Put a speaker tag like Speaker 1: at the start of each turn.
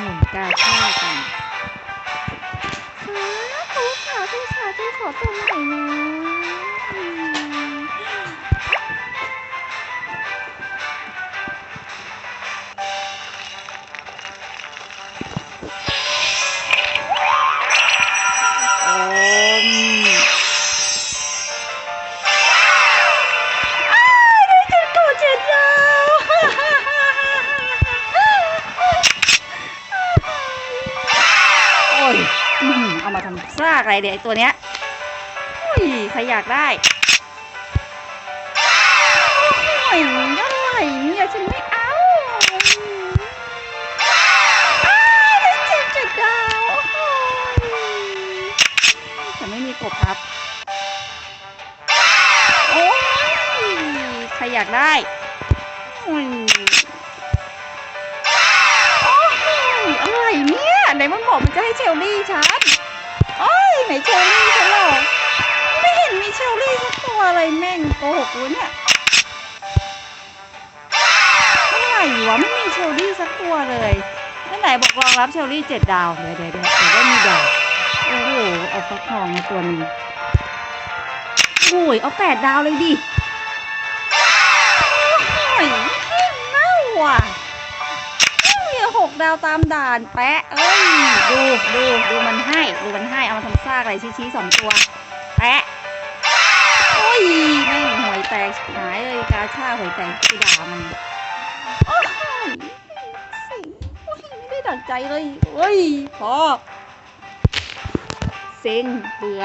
Speaker 1: หมุนกาชากันสาธุสาธุสาธุขอตัวใหม่นะ ยอืมเอามาทำซากอะไรเดี๋ยวไอตัวเนี้ยใครอยากได้โอ้ยอะไรเนี่ยฉันไม่เอาเจ็ดเจ็ดดาวโอ้ยแต่ไม่มีกบครับ โอ้ยใครอยากได้อืม มันบอกมันจะให้เชลลี่ฉันโอ้ยไหนเชลลี่ฉันหรอกไม่เห็นมีเชลลี่สักตัวอะไรแม่งโกหกกูเนี่ยอะไรวะไม่มีเชลลี่สักตัวเลยนั่นไหนบอกรองรับเชลลี่เจ็ดดาวเดี๋ยวเดี๋ยวเดี๋ยวเดี๋ยวได้มีดาวโอ้โหเอาฟักทองมาตัวนึงโอ้ยเอาแปดดาวเลยดิ ดาวตามด่านแปะเอ้ยดูดูดูมันให้ดูมันให้เอามาทำซากอะไรชี้ๆสองตัวแปะโอ้ยแม่หวยแตกหายเลยกาชาหวยแตกที่ด่ามันโอ้ยสิโอ้ยไม่ได้ดั่งใจเลยโอ้ยพอเซ็งเบื่อ